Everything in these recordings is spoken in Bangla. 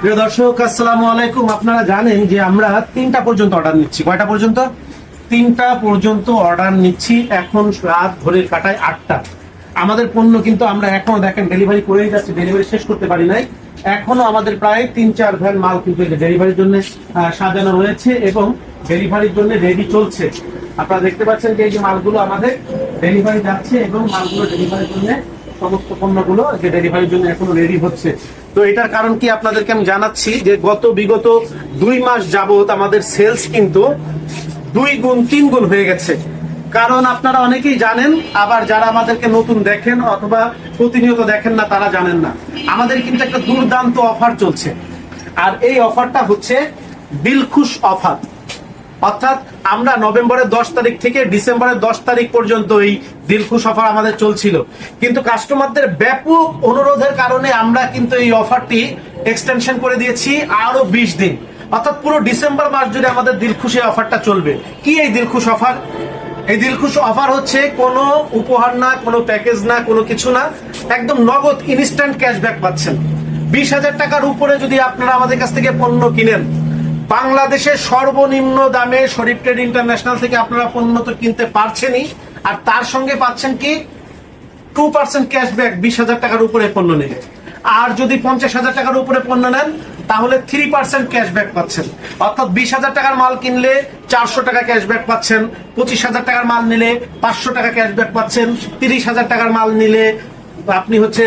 প্রিয় দর্শক, আসসালামু আলাইকুম। আপনারা জানেন যে আমরা তিনটা পর্যন্ত অর্ডার নিচ্ছি। কয়টা পর্যন্ত? তিনটা পর্যন্ত অর্ডার নিচ্ছি। এখন রাত ঘড়ির কাটায় আটটা। আমাদের পণ্য কিন্তু আমরা এখনও দেখেন ডেলিভারি করেই যাচ্ছি। ডেলিভারি শেষ করতে পারি নাই। এখনও আমাদের প্রায় তিন চার ভ্যান মাল কিন্তু ডেলিভারির জন্য সাজানো রয়েছে এবং ডেলিভারির জন্য রেডি চলছে। আপনারা দেখতে পাচ্ছেন যে এই যে মালগুলো আমাদের ডেলিভারি যাচ্ছে এবং মালগুলো ডেলিভারির জন্য সমস্ত পণ্যগুলো যে ডেলিভারির জন্য এখনও রেডি হচ্ছে। তো এটার কারণ কি আপনাদেরকে আমি জানাচ্ছি যে গত বিগত দুই মাস যাবত আমাদের সেলস কিন্তু দুই গুণ, তিন গুণ হয়ে গেছে। কারণ আপনারা অনেকেই জানেন, আবার যারা আমাদেরকে নতুন দেখেন অথবা প্রতিনিয়ত দেখেন না, তারা জানেন না। আমাদের কিন্তু একটা দুর্দান্ত অফার চলছে। আর এই অফারটা হচ্ছে দিলখুশ অফার অর্থাৎ আমরা নভেম্বরের দশ তারিখ থেকে ডিসেম্বরের দশ তারিখ পর্যন্ত এই দিলখুশ অফার আমাদের চলছিল। কিন্তু কাস্টমারদের ব্যাপক অনুরোধের কারণে আমরা কিন্তু এই অফারটি এক্সটেনশন করে দিয়েছি আরও বিশ দিন। অর্থাৎ পুরো ডিসেম্বর মাস জুড়ে আমাদের দিলখুশ অফারটা চলবে। কি এই দিলখুশ অফার এই দিলখুশ অফার হচ্ছে কোনো উপহার না, কোনো প্যাকেজ না, কোনো কিছু না, একদম নগদ ইনস্ট্যান্ট ক্যাশব্যাক পাচ্ছেন। বিশ হাজার টাকার উপরে যদি আপনারা আমাদের কাছ থেকে পণ্য কিনেন বাংলাদেশের সর্বনিম্ন দামে শরীফ ট্রেড ইন্টারন্যাশনাল থেকে আপনারা পণ্য তো কিনতে পারছেনই। আর তার সঙ্গে পাচ্ছেন কি? টু পার্সেন্ট ক্যাশব্যাক বিশ হাজার টাকার উপরে পণ্য নিলে। আর যদি পঞ্চাশ হাজার টাকার উপরে পণ্য নেন, তাহলে থ্রি পার্সেন্ট ক্যাশব্যাক পাচ্ছেন। অর্থাৎ বিশ হাজার টাকার মাল কিনলে চারশো টাকা ক্যাশব্যাক পাচ্ছেন। পঁচিশ হাজার টাকার মাল নিলে পাঁচশো টাকা ক্যাশব্যাক পাচ্ছেন। তিরিশ হাজার টাকার মাল নিলে আপনি হচ্ছে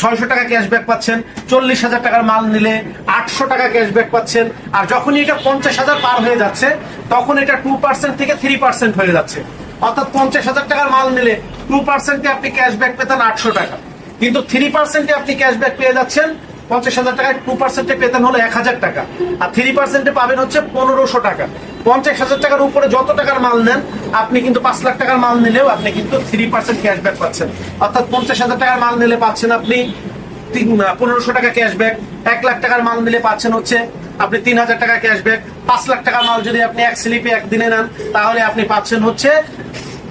ছয়শো টাকা ক্যাশব্যাক পাচ্ছেন, চল্লিশ হাজার টাকার মাল নিলে আটশো টাকা ক্যাশব্যাক পাচ্ছেন, আর যখনই এটা পঞ্চাশ হাজার পার হয়ে যাচ্ছে, তখন এটা টু পার্সেন্ট থেকে থ্রি পার্সেন্ট হয়ে যাচ্ছে। অর্থাৎ পঞ্চাশ হাজার টাকার মাল নিলে টু পার্সেন্টে আপনি ক্যাশব্যাক পেতেন আটশো টাকা। কিন্তু থ্রি পার্সেন্টে আপনি ক্যাশব্যাক পেয়ে যাচ্ছেন, পঞ্চাশ হাজার টাকায় টু পার্সেন্টে পেতেন হলো এক হাজার টাকা। আর থ্রি পার্সেন্টে পাবেন হচ্ছে পনেরোশো টাকা। পঞ্চাশ হাজার টাকার উপরে যত টাকার মাল নেন, আপনি কিন্তু পাঁচ লাখ টাকার মাল নিলেও আপনি কিন্তু থ্রি পার্সেন্ট ক্যাশব্যাক পাচ্ছেন। অর্থাৎ পঞ্চাশ হাজার টাকার মাল নিলে পাচ্ছেন আপনি পনেরোশো টাকা ক্যাশব্যাক এক লাখ টাকার মাল নিলে পাচ্ছেন হচ্ছে আপনি তিন হাজার টাকা ক্যাশব্যাক পাঁচ লাখ টাকার মাল যদি আপনি এক স্লিপে একদিনে নেন, তাহলে আপনি পাচ্ছেন হচ্ছে,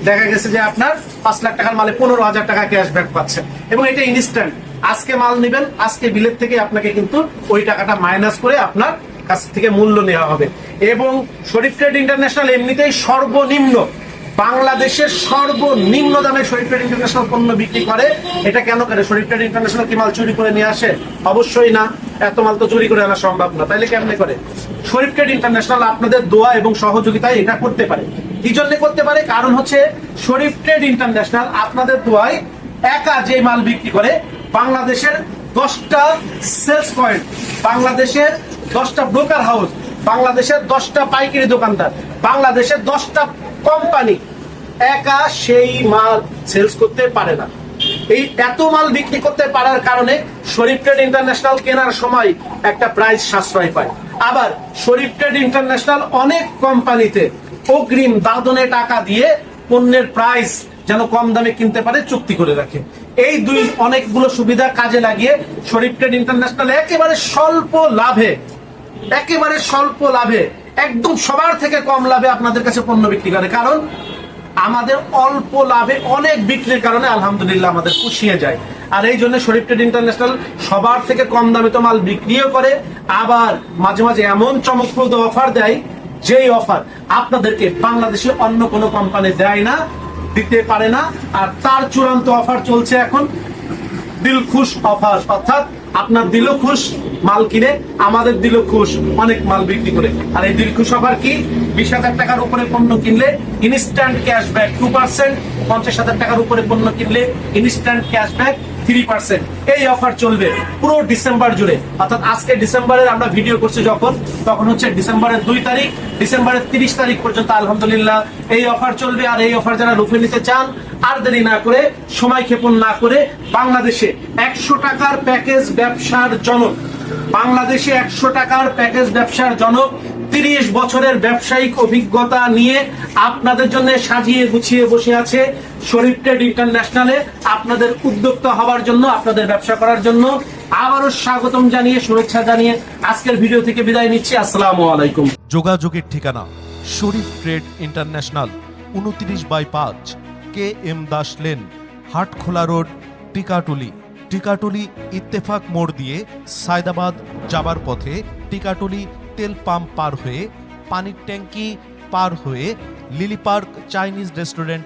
দেখা গেছে যে আপনার পাঁচ লাখ টাকার মালে পনেরো হাজার টাকা ক্যাশব্যাক পাচ্ছেন। এবং এটা ইনস্ট্যান্ট আজকে মাল নেবেন, আজকে বিলের থেকে আপনাকে কিন্তু ওই টাকাটা মাইনাস করে আপনার কাছ থেকে মূল্য নেওয়া হবে। এবং শরীফ ট্রেড ইন্টারন্যাশনাল এমনিতেই সর্বনিম্ন, বাংলাদেশের সর্বনিম্ন দামে শরীফ ট্রেড ইন্টারন্যাশনাল পণ্য বিক্রি করে। এটা কেন করে? শরীফ ট্রেড ইন্টারন্যাশনাল কি মাল চুরি করে নিয়ে আসে? অবশ্যই না। এত মাল তো চুরি করে আনা সম্ভব না। তাইলে কেমনে করে? শরীফ ট্রেড ইন্টারন্যাশনাল আপনাদের দোয়া এবং সহযোগিতায় এটা করতে পারে। কি জন্য করতে পারে? কারণ হচ্ছে শরীফ ট্রেড ইন্টারন্যাশনাল আপনাদের দোয়ায় একা যে মাল বিক্রি করে, বাংলাদেশের দশটা সেলস পয়েন্ট বাংলাদেশের দশটা ব্রোকার হাউস বাংলাদেশের দশটা পাইকারি দোকানদার, বাংলাদেশের দশটা কোম্পানি একা সেই মাল সেলস করতে পারে না। এই এত মাল বিক্রি করতে পারার কারণে শরীফ ট্রেড ইন্টারন্যাশনাল কেনার সময় একটা প্রাইস সাশ্রয় পায়। আবার শরীফ ট্রেড ইন্টারন্যাশনাল অনেক কোম্পানিতে অগ্রিম দাদনে টাকা দিয়ে পণ্যের প্রাইস যেন কম দামে কিনতে পারে, চুক্তি করে রাখে। এই দুই অনেকগুলো সুবিধা কাজে লাগিয়ে শরীফ ট্রেড ইন্টারন্যাশনাল একেবারে স্বল্প লাভে, একেবারে স্বল্প লাভে, একদম সবার থেকে কম লাভে আপনাদের কাছে পণ্য বিক্রি করে। কারণ আমাদের অল্প লাভে অনেক বিক্রির কারণে আলহামদুলিল্লাহ আমাদের পুষিয়ে যায়। আর এই জন্য শরীফ ট্রেড ইন্টারন্যাশনাল সবার থেকে কম দামে তো মাল বিক্রিও করে, আবার মাঝে মাঝে এমন চমকপ্রদ অফার দেয়, যেই অফার আপনাদেরকে বাংলাদেশে অন্য কোনো কোম্পানি দেয় না দিতে পারে না, আর তার চূড়ান্ত অফার চলছে এখন। দিল খুশ অফার, অর্থাৎ আপনার দিল খুশ, মাল কিনে, আমাদের দিল খুশ, অনেক মাল বিক্রি করে। আর এই দিল খুশ অফার কি? বিশ হাজার টাকার উপরে পণ্য কিনলে ইনস্ট্যান্ট ক্যাশব্যাক টু পার্সেন্ট পঞ্চাশ হাজার টাকার উপরে পণ্য কিনলে ইনস্ট্যান্ট ক্যাশব্যাক থ্রি পার্সেন্ট এই অফার চলবে পুরো ডিসেম্বর জুড়ে। অর্থাৎ আজকে ডিসেম্বরের আমরা ভিডিও করছি যখন, তখন হচ্ছে ডিসেম্বরের দুই তারিখ ডিসেম্বরের তিরিশ তারিখ পর্যন্ত আলহামদুলিল্লাহ এই অফার চলবে। আর এই অফার যারা লুফে নিতে চান, আর দেরি না করে, সময় ক্ষেপণ না করে বাংলাদেশে একশো টাকার প্যাকেজ ব্যবসার জনক, বাংলাদেশে একশো টাকার প্যাকেজ ব্যবসার জনক, তিরিশ বছরের ব্যবসায়িক অভিজ্ঞতা নিয়ে আপনাদের জন্য সাজিয়ে গুছিয়ে বসে আছে শরীফ ট্রেড ইন্টারন্যাশনালে আপনাদের উদ্যোক্তা হওয়ার জন্য, আপনাদের ব্যবসা করার জন্য আবারও স্বাগতম জানিয়ে, শুভেচ্ছা জানিয়ে আজকের ভিডিও থেকে বিদায় নিচ্ছি। আসসালামু আলাইকুম। যোগাযোগের ঠিকানা, শরীফ ট্রেড ইন্টারন্যাশনাল, উনত্রিশ বাই পাঁচ, K M Das lane, Hatkhola road, Tikatuli. Tikatuli Ittefaq মোড় দিয়ে সায়দাবাদ যাবার পথে টিকাটুলি তেল পাম্প পার হয়ে, পানির ট্যাঙ্কি পার হয়ে লিলি পার্ক চাইনিজ রেস্টুরেন্ট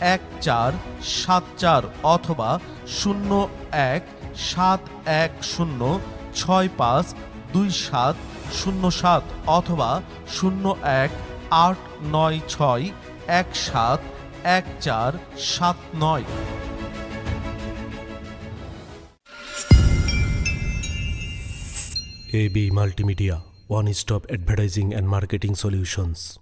এক চার সাত চার অথবা শূন্য এক সাত এক শূন্য ছয় পাঁচ দুই সাত শূন্য সাত অথবা শূন্য এক আট নয় ছয় এক সাত এক চার সাত নয় AB Multimedia, one stop advertising and marketing solutions.